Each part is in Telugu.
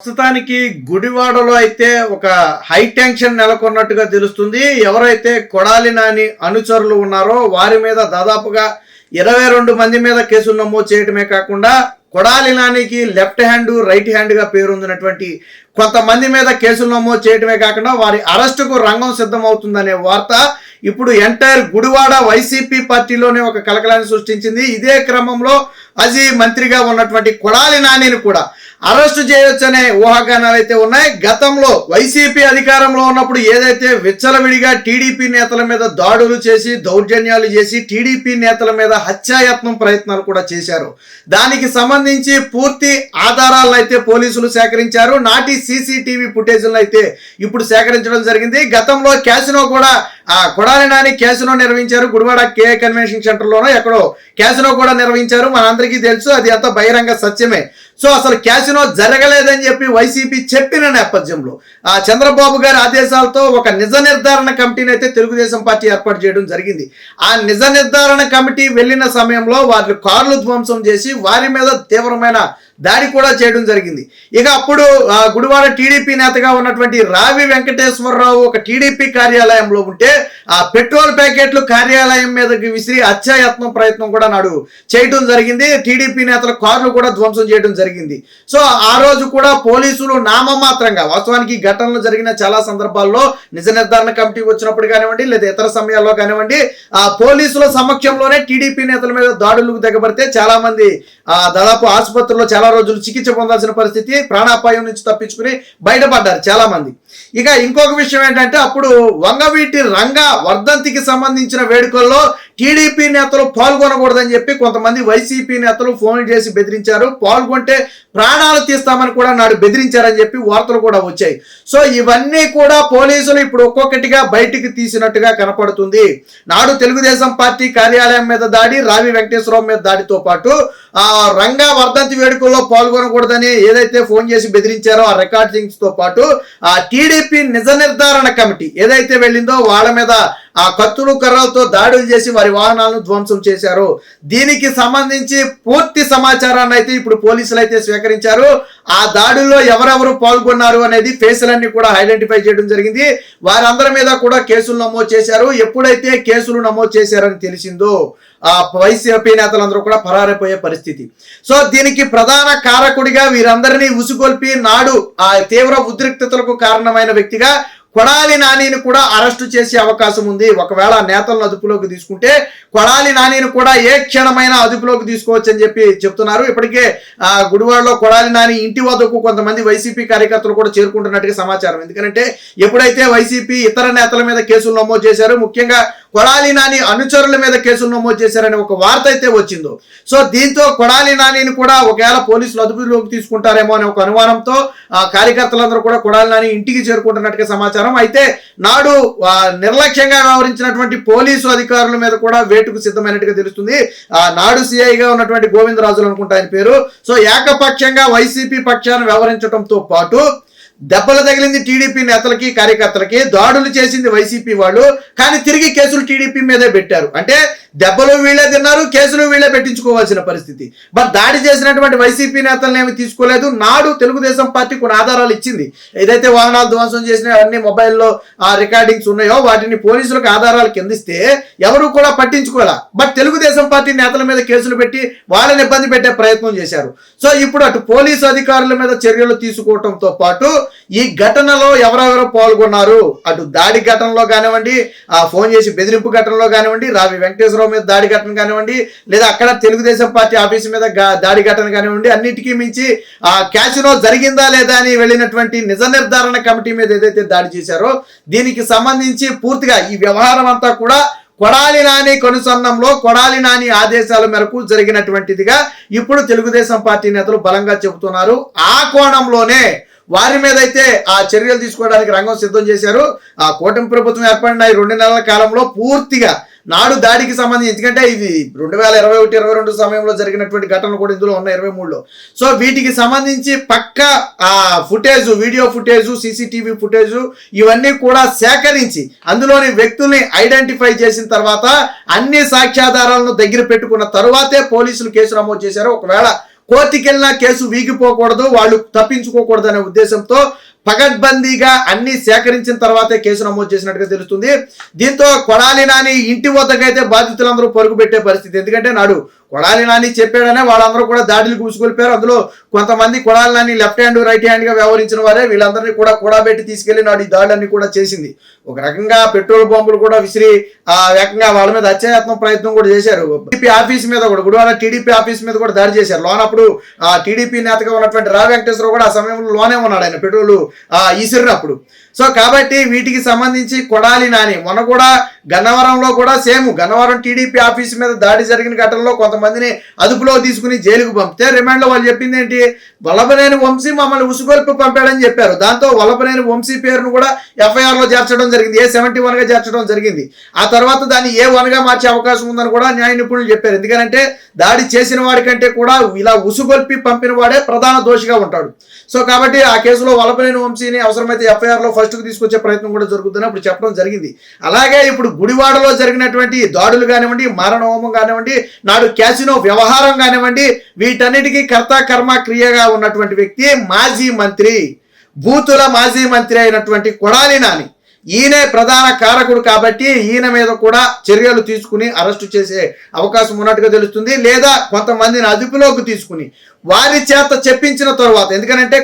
ప్రస్తుతానికి గుడివాడలో అయితే ఒక హై టెన్షన్ నెలకొన్నట్టుగా తెలుస్తుంది. ఎవరైతే కొడాలి నాని అనుచరులు ఉన్నారో వారి మీద దాదాపుగా ఇరవై రెండు మంది మీద కేసులు నమోదు చేయడమే కాకుండా కొడాలి నానికి లెఫ్ట్ హ్యాండ్ రైట్ హ్యాండ్గా పేరుందినటువంటి కొంతమంది మీద కేసులు నమోదు చేయడమే కాకుండా వారి అరెస్టుకు రంగం సిద్ధమవుతుందనే వార్త ఇప్పుడు ఎంటైర్ గుడివాడ వైసీపీ పార్టీలోనే ఒక కలకలాన్ని సృష్టించింది. ఇదే క్రమంలో అజీ మంత్రిగా ఉన్నటువంటి కొడాలి నానిని కూడా అరెస్టు చేయొచ్చనే ఊహాగానాలు అయితే ఉన్నాయి. గతంలో వైసీపీ అధికారంలో ఉన్నప్పుడు ఏదైతే విచ్చలవిడిగా టీడీపీ నేతల మీద దాడులు చేసి దౌర్జన్యాలు చేసి టీడీపీ నేతల మీద హత్యాయత్నం ప్రయత్నాలు కూడా చేశారు. దానికి సంబంధించి పూర్తి ఆధారాలను అయితే పోలీసులు సేకరించారు. నాటి సీసీటీవీ ఫుటేజ్లను అయితే ఇప్పుడు సేకరించడం జరిగింది. గతంలో క్యాసినో కూడా ఆ కొడాలి నాని క్యాసినో నిర్వహించారు. గుడివాడ కే కన్వెన్షన్ సెంటర్లోనో ఎక్కడో క్యాసినో కూడా నిర్వహించారు. మనందరికీ తెలుసు అది అంత బహిరంగ సత్యమే. సో అసలు క్యాసినో జరగలేదని చెప్పి వైసీపీ చెప్పిన నేపథ్యంలో ఆ చంద్రబాబు గారి ఆదేశాలతో ఒక నిజ నిర్ధారణ కమిటీని అయితే తెలుగుదేశం పార్టీ ఏర్పాటు చేయడం జరిగింది. ఆ నిజ నిర్ధారణ కమిటీ వెళ్ళిన సమయంలో వారి కార్లు ధ్వంసం చేసి వారి మీద తీవ్రమైన దాడి కూడా చేయడం జరిగింది. ఇక అప్పుడు గుడివాడ టీడీపీ నేతగా ఉన్నటువంటి రావి వెంకటేశ్వరరావు ఒక టీడీపీ కార్యాలయంలో ఉంటే ఆ పెట్రోల్ ప్యాకెట్లు కార్యాలయం మీదకి విసిరి హత్యాయత్నం ప్రయత్నం కూడా నాడు చేయడం జరిగింది. టీడీపీ నేతల కార్లు కూడా ధ్వంసం చేయడం జరిగింది. సో ఆ రోజు కూడా పోలీసులు నామమాత్రంగా వాస్తవానికి ఘటనలు జరిగిన చాలా సందర్భాల్లో నిజ నిర్ధారణ కమిటీ వచ్చినప్పుడు కానివ్వండి లేదా ఇతర సమయాల్లో కానివ్వండి ఆ పోలీసుల సమక్షంలోనే టీడీపీ నేతల మీద దాడులకు దగ్గబడితే చాలా మంది దాదాపు ఆసుపత్రిలో చాలా రోజులు చికిత్స పొందాల్సిన పరిస్థితి ప్రాణాపాయం నుంచి తప్పించుకుని బయటపడ్డారు చాలా మంది ఇక ఇంకొక విషయం ఏంటంటే అప్పుడు వంగవీటి రంగ వర్ధంతికి సంబంధించిన వేడుకల్లో టీడీపీ నేతలు పాల్గొనకూడదని చెప్పి కొంతమంది వైసీపీ నేతలు ఫోన్ చేసి బెదిరించారు. పాల్గొంటే ప్రాణాలు తీస్తామని కూడా నాడు బెదిరించారని చెప్పి వార్తలు కూడా వచ్చాయి. సో ఇవన్నీ కూడా పోలీసులు ఇప్పుడు ఒక్కొక్కటిగా బయటికి తీసినట్టుగా కనపడుతుంది. నాడు తెలుగుదేశం పార్టీ కార్యాలయం మీద దాడి రావి వెంకటేశ్వరరావు మీద దాడితో పాటు ఆ రంగా వర్ధంతి వేడుకల్లో పాల్గొనకూడదని ఏదైతే ఫోన్ చేసి బెదిరించారో ఆ రికార్డింగ్స్తో పాటు ఆ టీడీపీ నిజ నిర్ధారణ కమిటీ ఏదైతే వెళ్ళిందో వాళ్ళ మీద ఆ కత్తులు కర్రలతో దాడులు చేసి వారి వాహనాలను ధ్వంసం చేశారు. దీనికి సంబంధించి పూర్తి సమాచారాన్ని అయితే ఇప్పుడు పోలీసులు అయితే స్వీకరించారు. ఆ దాడుల్లో ఎవరెవరు పాల్గొన్నారు అనేది ఫేసులన్నీ కూడా ఐడెంటిఫై చేయడం జరిగింది. వారందరి మీద కూడా కేసులు నమోదు చేశారు. ఎప్పుడైతే కేసులు నమోదు చేశారని తెలిసిందో ఆ వైసీపీ నేతలందరూ కూడా పరారైపోయే పరిస్థితి. సో దీనికి ప్రధాన కారకుడిగా వీరందరినీ ఉసుగొల్పి నాడు ఆ తీవ్ర ఉద్రిక్తతలకు కారణమైన వ్యక్తిగా కొడాలి నానిని కూడా అరెస్టు చేసే అవకాశం ఉంది. ఒకవేళ నేతలను అదుపులోకి తీసుకుంటే కొడాలి నానిని కూడా ఏ క్షణమైన అదుపులోకి తీసుకోవచ్చు అని చెప్పి చెప్తున్నారు. ఇప్పటికే ఆ గుడివాడలో కొడాలి నాని ఇంటి వద్దకు కొంతమంది వైసీపీ కార్యకర్తలు కూడా చేరుకుంటున్నట్టుగా సమాచారం. ఎందుకంటే ఎప్పుడైతే వైసీపీ ఇతర నేతల మీద కేసులు నమోదు చేశారు ముఖ్యంగా కొడాలి నాని అనుచరుల మీద కేసులు నమోదు చేశారనే ఒక వార్త అయితే వచ్చిందో. సో దీంతో కొడాలి నానిని కూడా ఒకవేళ పోలీసులు అదుపులోకి తీసుకుంటారేమో అనే ఒక అనుమానంతో ఆ కార్యకర్తలందరూ కూడా కొడాలి నాని ఇంటికి చేరుకుంటున్నట్టుగా సమాచారం. అయితే నాడు నిర్లక్ష్యంగా వ్యవహరించినటువంటి పోలీసు అధికారుల మీద కూడా వేటుకు సిద్ధమైనట్టుగా తెలుస్తుంది. ఆ నాడు సిఐగా ఉన్నటువంటి గోవిందరాజులు అనుకుంటా ఆయన పేరు. సో ఏకపక్షంగా వైసీపీ పక్షాన్ని వ్యవహరించడంతో పాటు దెబ్బలు తగిలింది టీడీపీ నేతలకి కార్యకర్తలకి దాడులు చేసింది వైసీపీ వాళ్ళు కానీ తిరిగి కేసులు టీడీపీ మీదే పెట్టారు. అంటే దెబ్బలు వీళ్ళే తిన్నారు కేసులు వీళ్ళే పెట్టించుకోవాల్సిన పరిస్థితి. బట్ దాడి చేసినటువంటి వైసీపీ నేతలను ఏమి తీసుకోలేదు. నాడు తెలుగుదేశం పార్టీ కొన్ని ఆధారాలు ఇచ్చింది. ఏదైతే వాహనాలు ధ్వంసం చేసిన అన్ని మొబైల్లో ఆ రికార్డింగ్స్ ఉన్నాయో వాటిని పోలీసులకు ఆధారాలు కిందిస్తే ఎవరు కూడా పట్టించుకోలే బట్ తెలుగుదేశం పార్టీ నేతల మీద కేసులు పెట్టి వాళ్ళని ఇబ్బంది పెట్టే ప్రయత్నం చేశారు. సో ఇప్పుడు అటు పోలీసు అధికారుల మీద చర్యలు తీసుకోవడంతో పాటు ఈ ఘటనలో ఎవరెవరు పాల్గొన్నారు? అటు దాడి ఘటనలో కానివ్వండి ఆ ఫోన్ చేసి బెదిరింపు ఘటనలో కానివ్వండి రావి వెంకటేశ్వరరావు మీద దాడి ఘటన కానివ్వండి లేదా అక్కడ తెలుగుదేశం పార్టీ ఆఫీస్ మీద దాడి ఘటన కానివ్వండి అన్నిటికీ మించి ఆ క్యాసినో జరిగిందా లేదా అని వెళ్ళినటువంటి నిజ నిర్ధారణ కమిటీ మీద ఏదైతే దాడి చేశారో దీనికి సంబంధించి పూర్తిగా ఈ వ్యవహారం అంతా కూడా కొడాలి నాని కొనుసన్నంలో కొడాలి నాని ఆదేశాల మేరకు జరిగినటువంటిదిగా ఇప్పుడు తెలుగుదేశం పార్టీ నేతలు బలంగా చెబుతున్నారు. ఆ కోణంలోనే వారి మీద అయితే ఆ చర్యలు తీసుకోవడానికి రంగం సిద్ధం చేశారు. ఆ కూటమి ప్రభుత్వం ఏర్పడిన ఈ రెండు నెలల కాలంలో పూర్తిగా నాడు దాడికి సంబంధించి ఎందుకంటే ఇది రెండు వేల ఇరవై ఒకటి ఇరవై రెండు సమయంలో జరిగినటువంటి ఘటనలు కూడా ఇందులో ఉన్నాయి ఇరవై మూడులో. సో వీటికి సంబంధించి పక్క ఆ footage video footage CCTV footage ఇవన్నీ కూడా సేకరించి అందులోని వ్యక్తుల్ని ఐడెంటిఫై చేసిన తర్వాత అన్ని సాక్ష్యాధారాలను దగ్గర పెట్టుకున్న తరువాతే పోలీసులు కేసు నమోదు చేశారు. ఒకవేళ కోర్టుకెళ్ళినా కేసు వీగిపోకూడదు వాళ్ళు తప్పించుకోకూడదు అనే ఉద్దేశంతో పగడ్బందీగా అన్ని సేకరించిన తర్వాతే కేసు నమోదు చేసినట్టుగా తెలుస్తుంది. దీంతో కొడాలి నాని ఇంటి వద్దకైతే బాధితులందరూ పరుగు పెట్టే పరిస్థితి. ఎందుకంటే నాడు కొడాలి నాని చెప్పాడనే వాళ్ళందరూ కూడా దాడులు కూసుకొలిపారు అందులో కొంతమంది Kodali Nani left hand right హ్యాండ్గా వ్యవహరించిన వారే వీళ్ళందరినీ కూడా కూడబెట్టి తీసుకెళ్ళి నాడు ఈ దాడులన్నీ కూడా చేసింది. ఒక రకంగా పెట్రోల్ బాంబులు కూడా విసిరి ఆ ఏకంగా వాళ్ళ మీద హత్యాయత్నం ప్రయత్నం కూడా చేశారు. టీడీపీ ఆఫీస్ మీద కూడా గుడివాడ టీడీపీ ఆఫీస్ మీద కూడా దాడి చేశారు. లోనప్పుడు ఆ టీడీపీ నేతగా ఉన్నటువంటి రా వెంకటేశ్వరరావు కూడా ఆ సమయంలో లోనే ఉన్నాడు ఆయన. పెట్రోల్ ఆ అప్పుడు. సో కాబట్టి వీటికి సంబంధించి కొడాలి నాని. మొన్న కూడా గన్నవరంలో కూడా సేమ్. గన్నవరం టీడీపీ ఆఫీస్ మీద దాడి జరిగిన ఘటనలో కొంతమందిని అదుపులో తీసుకుని జైలుకు పంపితే రిమాండ్లో వాళ్ళు చెప్పింది ఏంటి? వల్లభనేని వంశీ మమ్మల్ని ఉసుగొల్పి పంపాడని చెప్పారు. దాంతో వల్లభనేని వంశీ పేరును కూడా ఎఫ్ఐఆర్లో చేర్చడం జరిగింది. ఏ సెవెంటీ వన్గా చేర్చడం జరిగింది. ఆ తర్వాత దాన్ని ఏ వన్గా మార్చే అవకాశం ఉందని కూడా న్యాయ నిపుణులు చెప్పారు. ఎందుకంటే దాడి చేసిన వాడికంటే కూడా ఇలా ఉసుగొల్పి పంపిన వాడే ప్రధాన దోషిగా ఉంటాడు. సో కాబట్టి ఆ కేసులో వల్లభనేని వంశీని అవసరమైతే ఎఫ్ఐఆర్లో ఫస్ట్కు తీసుకొచ్చే ప్రయత్నం కూడా జరుగుతుందని అప్పుడు చెప్పడం జరిగింది. అలాగే ఇప్పుడు గుడివాడలో జరిగినటువంటి దాడులు కానివ్వండి మారణహోమం కానివ్వండి నాడు క్యాసినో వ్యవహారం కానివ్వండి వీటన్నిటికీ కర్త కర్మ క్రియగా ఉన్నటువంటి వ్యక్తి మాజీ మంత్రి బూతుల మాజీ మంత్రి అయినటువంటి కొడాలి నాని. ఈయనే ప్రధాన కారకుడు కాబట్టి ఈయన మీద కూడా చర్యలు తీసుకుని అరెస్టు చేసే అవకాశం ఉన్నట్టుగా తెలుస్తుంది. లేదా కొంతమందిని అదుపులోకి తీసుకుని వారి చేత చెప్పించిన తర్వాత ఎందుకంటే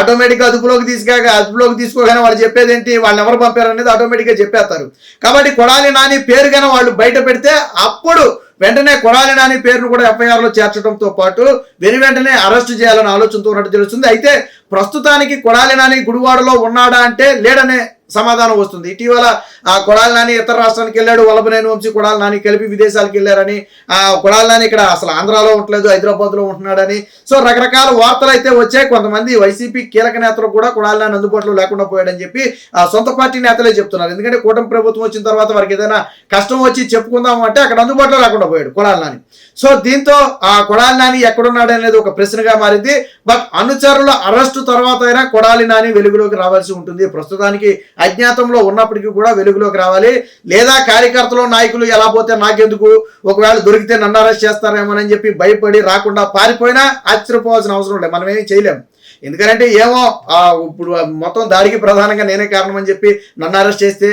ఆటోమేటిక్గా అదుపులోకి తీసుకాక అదుపులోకి తీసుకోగానే వాళ్ళు చెప్పేది ఏంటి వాళ్ళని ఎవరు పంపారు అనేది ఆటోమేటిక్గా చెప్పేస్తారు. కాబట్టి కొడాలి నాని పేరు వాళ్ళు బయట పెడితే అప్పుడు వెంటనే కొడాలి నాని పేరును కూడా ఎఫ్ఐఆర్లో చేర్చడంతో పాటు వెను వెంటనే అరెస్ట్ చేయాలని ఆలోచనతో ఉన్నట్టు తెలుస్తుంది. అయితే ప్రస్తుతానికి కొడాలి నాని గుడివాడలో ఉన్నాడా అంటే లేడనే సమాధానం వస్తుంది. ఇటీవల ఆ కొడాలి నాని ఇతర రాష్ట్రానికి వెళ్ళాడు. వల్లభనేని వంశీ కొడాలి నాని కలిపి విదేశాలకు వెళ్ళారని ఆ కొడాలి నాని ఇక్కడ అసలు ఆంధ్రాలో ఉండలేదు హైదరాబాద్లో ఉంటున్నాడని. సో రకరకాల వార్తలు అయితే వచ్చాయి. కొంతమంది వైసీపీ కీలక నేతలు కూడా కొడాలి నాని అందుబాటులో లేకుండా పోయాడని చెప్పి ఆ సొంత పార్టీ నేతలే చెప్తున్నారు. ఎందుకంటే కూటమి ప్రభుత్వం వచ్చిన తర్వాత వారికి ఏదైనా కష్టం వచ్చి చెప్పుకుందాం అంటే అక్కడ అందుబాటులో లేకుండా పోయాడు కొడాలి నాని. సో దీంతో ఆ కొడాలి నాని ఎక్కడున్నాడు అనేది ఒక ప్రశ్నగా మారింది. బట్ అనుచరుల అరెస్టు తర్వాత అయినా కొడాలి నాని వెలుగులోకి రావాల్సి ఉంటుంది. ప్రస్తుతానికి అజ్ఞాతంలో ఉన్నప్పటికీ కూడా వెలుగులోకి రావాలి. లేదా కార్యకర్తలు నాయకులు ఎలా పోతే నాకెందుకు? ఒకవేళ దొరికితే నన్ను అరెస్ట్ చేస్తారేమోనని చెప్పి భయపడి రాకుండా పారిపోయినా ఆశ్చర్యపోవాల్సిన అవసరం లేదు. మనం ఏమీ చేయలేము ఎందుకంటే ఏమో ఇప్పుడు మొత్తం దాడికి ప్రధానంగా నేనే కారణం అని చెప్పి నన్ను అరెస్ట్ చేస్తే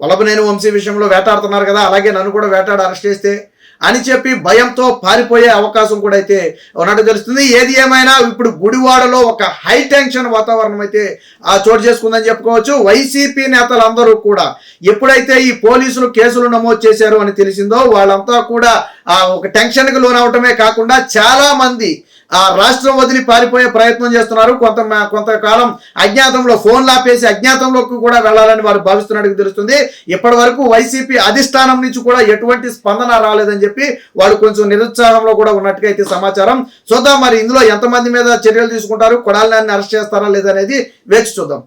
వల్లభనేని వంశీ విషయంలో వేటాడుతున్నారు కదా అలాగే నన్ను కూడా వేటాడు అరెస్ట్ చేస్తే అని చెప్పి భయంతో పారిపోయే అవకాశం కూడా అయితే ఉన్నట్టు తెలుస్తుంది. ఏది ఏమైనా ఇప్పుడు గుడివాడలో ఒక హై టెన్షన్ వాతావరణం అయితే ఆ చోటు చేసుకుందని చెప్పుకోవచ్చు. వైసీపీ నేతలందరూ కూడా ఎప్పుడైతే ఈ పోలీసులు కేసులు నమోదు చేశారు అని తెలిసిందో వాళ్ళంతా కూడా ఒక టెన్షన్కి లోనవటమే కాకుండా చాలా మంది ఆ రాష్ట్రం వదిలి పారిపోయే ప్రయత్నం చేస్తున్నారు. కొంత కొంతకాలం అజ్ఞాతంలో ఫోన్లు ఆపేసి అజ్ఞాతంలోకి కూడా వెళ్ళాలని వారు భావిస్తున్నట్టు తెలుస్తుంది. ఇప్పటి వరకు వైసీపీ అధిష్టానం నుంచి కూడా ఎటువంటి స్పందన రాలేదని చెప్పి వాళ్ళు కొంచెం నిరుత్సాహంలో కూడా ఉన్నట్టుగా అయితే సమాచారం. చూద్దాం మరి ఇందులో ఎంతమంది మీద చర్యలు తీసుకుంటారు? కొడాలని అరెస్ట్ చేస్తారా లేదనేది వేచి చూద్దాం.